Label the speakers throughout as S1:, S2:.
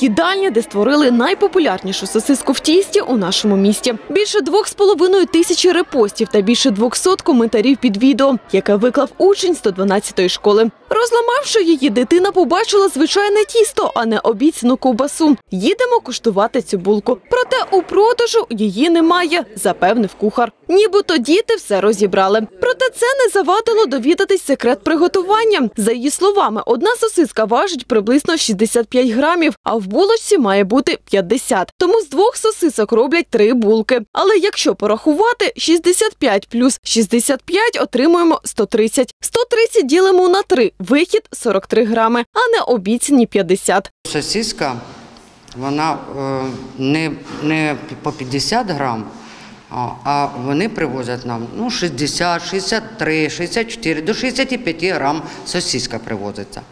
S1: їдальня, де створили найпопулярнішу сосиску в тісті у нашому місті. Більше двох з половиною тисячі репостів та більше 200 коментарів під відео, яке виклав учень 112-ї школи. Розламавши її, дитина побачила звичайне тісто, а не обіцяну ковбасу. Їдемо куштувати цю булку. Проте у продажу її немає, запевнив кухар. Нібито діти все розібрали. Проте це не завадило довідатись секрет приготування. За її словами, одна сосиска важить приблизно 65 грамів, а в булочці має бути 50. Тому з двох сосисок роблять три булки. Але якщо порахувати, 65 плюс 65 отримуємо 130. 130 ділимо на 3. Вихід 43 грами, а не обіцяні 50.
S2: Сосиска, вона е, не, не по 50 грам, а- вони привозять нам ну, 60, 63, 64, до 65 грам сосиска привозиться.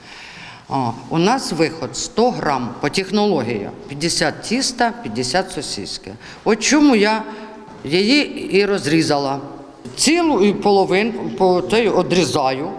S2: А, у нас виход 100 грам по технології, 50 тіста, 50 сосиски. От чому я її і розрізала. Цілу і половинку одрізаю.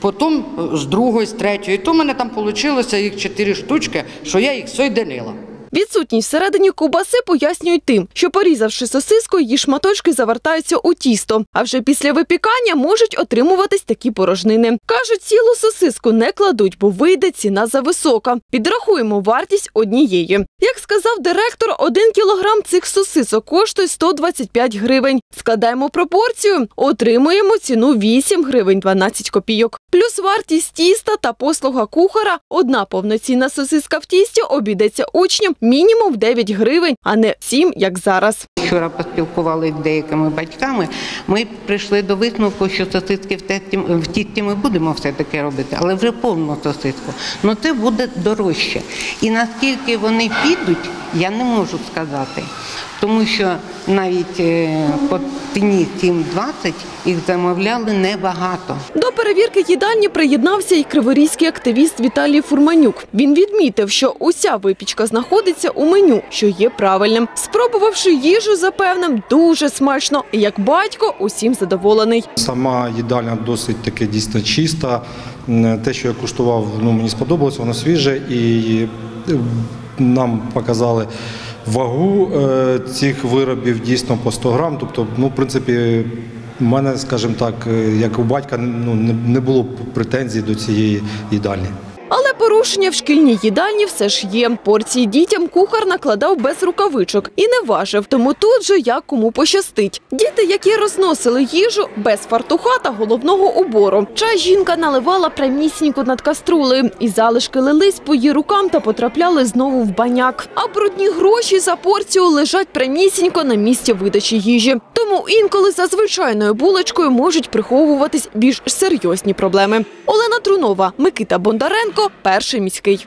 S2: Потім з другої, з третьої. То в мене там вийшло їх чотири штучки, що я їх соєдинила.
S1: Відсутність всередині ковбаси пояснюють тим, що порізавши сосиску, її шматочки завертаються у тісто, а вже після випікання можуть отримуватись такі порожнини. Кажуть, цілу сосиску не кладуть, бо вийде ціна зависока. Підрахуємо вартість однієї. Як сказав директор, один кілограм цих сосисок коштує 125 гривень. Складаємо пропорцію, отримуємо ціну 8 гривень 12 копійок. Плюс вартість тіста та послуга кухара. Одна повноцінна сосиска в тісті обійдеться учням мінімум в 9 гривень, а не 7, як зараз.
S3: Вчора поспілкувалися з деякими батьками. Ми прийшли до висновку, що сосиски в тесті в тісті ми будемо все таки робити, але вже повну сосиску. Ну це буде дорожче. І наскільки вони підуть, я не можу сказати. Тому що навіть е, по ціні 7,20 їх замовляли небагато.
S1: До перевірки їдальні приєднався і криворізький активіст Віталій Фурманюк. Він відмітив, що уся випічка знаходиться у меню, що є правильним. Спробувавши їжу, запевнив, дуже смачно. І як батько усім задоволений.
S4: Сама їдальня досить таки дійсно чиста. Те, що я куштував, ну мені сподобалось, воно свіже і е, нам показали вагу е, цих виробів дійсно по 100 грам. Тобто, ну, в принципі, у мене, скажімо так, е, як у батька, ну, не- було претензій до цієї їдальні.
S1: Порушення в шкільній їдальні все ж є. Порції дітям кухар накладав без рукавичок і не важив, тому тут же як кому пощастить. Діти, які розносили їжу без фартуха та головного убору. Чай жінка наливала прямісінько над каструлею, і залишки лились по її рукам та потрапляли знову в баняк. А брудні гроші за порцію лежать прямісінько на місці видачі їжі. Тому інколи за звичайною булочкою можуть приховуватись більш серйозні проблеми. Олена Трунова, Микита Бондаренко, перший міський.